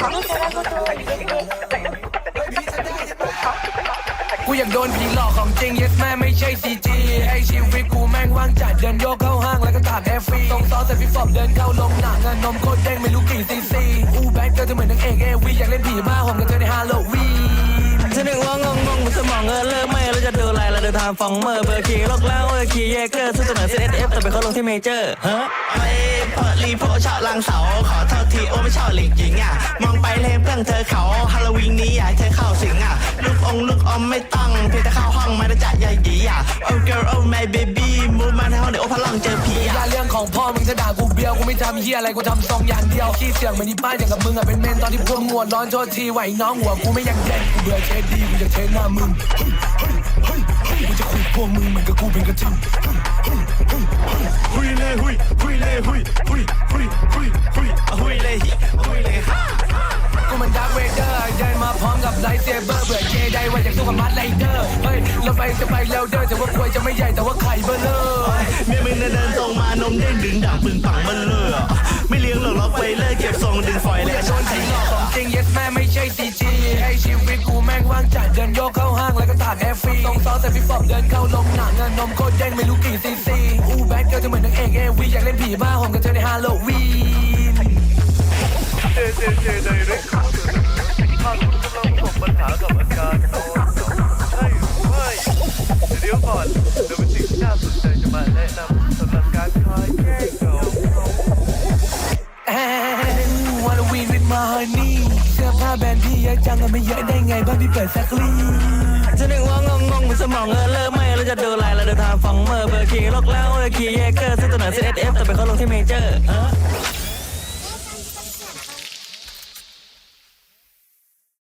กูอยากโดนผีหลอกของจริง yes แม่ไม่ใช่ CG ให้ชีวิตกูแม่งว่างจัดเดินโยกเข้าห้างแล้วก็ตากแอร์ฟรีตรงซอสแต่พี่ฟอบเดินเข้าลงหนังอะนมโคตรเด้งไม่รู้กี่ซีซีอูแบดก็จะเหมือนนางเอกเอวีอยากเล่นผีบ้าผมกับเธอในฮาโลวีนฉันนึกว่างงงงสมองเออเลิกไม่แล้วจะดูอะไรเราเดินทางฟองเมอร์เบอร์ขี่ลกแล้วเออขี่แยกเกอร์ซึ่งเสนอ CSF แต่ไปเขาลงที่เมเจอร์ฮะไม่พอรีโพชอบลังเสาขอโทษทีโอ้ ไม่ชอบหลิงหญิงอะ มองไปเลมเพื่อนเธอเขาฮาโลวีนนี้อยากให้เธอเข้าสิงอะ ลูกองลูกอมไม่ต้องเพียงแต่เข้าห้องมาแล้วจะใหญ่ดีอะ Oh girl oh my baby มูมาในห้องเดี๋ยวโอ้พลังเจอผีอย่าอะ เรื่องของพ่อมึงจะด่ากูเบียวกูไม่ทำเฮียอะไรกูทำทรงอย่างเดียวขี้เสียงเหมือนที่ป้าอย่างกับมึงอะเป็นเมนตอนที่พวกงวดร้อนโทษทีไหวน้องหัวกูไม่ยังเย็นกูเบื่อเทสดีกูจะเทสหน้ามึงเฮ้ยเฮ้ยเฮ้ยเฮ้ยกูจะคุยพวกมึงเหมือนกับกูเป็นกระทิงหุยเลยหุยหุยเลยหุยหุยหุยหุย มาพร้อมกับไลท์เซเบอร์เบื่อเกย์ได้ว่าอยากสู้กับมัดไรเดอร์เฮ้ยเราไปจะไปเร็วเด้อแต่ว่าควยจะไม่ใหญ่แต่ว่าไข่เบลเลอร์เมียมึงเดินตรงมานมเด้งดึงดังปึงปังมันเลยอะไม่เลี้ยงหรอกล็อกไว้เลยเก็บทรงดึงฝอยเลยโดนผีหลอกของจริง yes แม่ไม่ใช่ CG ให้ชีวิตกูแม่งว่างจัดเดินโยกเข้าห้างแล้วก็ตากแอร์ฟรีตรงซอสแต่พี่ฟอบเดินเข้าลงหนังอะนมโคตรเด้งไม่รู้กี่ซีซีอูแบดก็จะเหมือนนางเอกเอวีอยากเล่นผีบ้าผมกับเธอในฮาโลวี อนี่เสื้อผ้าแบรนด์พี่เยอะจังอะไม่เยอะได้ไงบ้านพี่เปิดซักลีฉันนึกว่างงงงสมองเออเลิกไม่แล้วจะดูอะไรเราเดินทางฟองเมอร์เบอร์ขี่ลกแล้วเลยคีเยเกอร์ซึ่งเสนอ CSF แต่ไปเขาลงที่เมเจอร์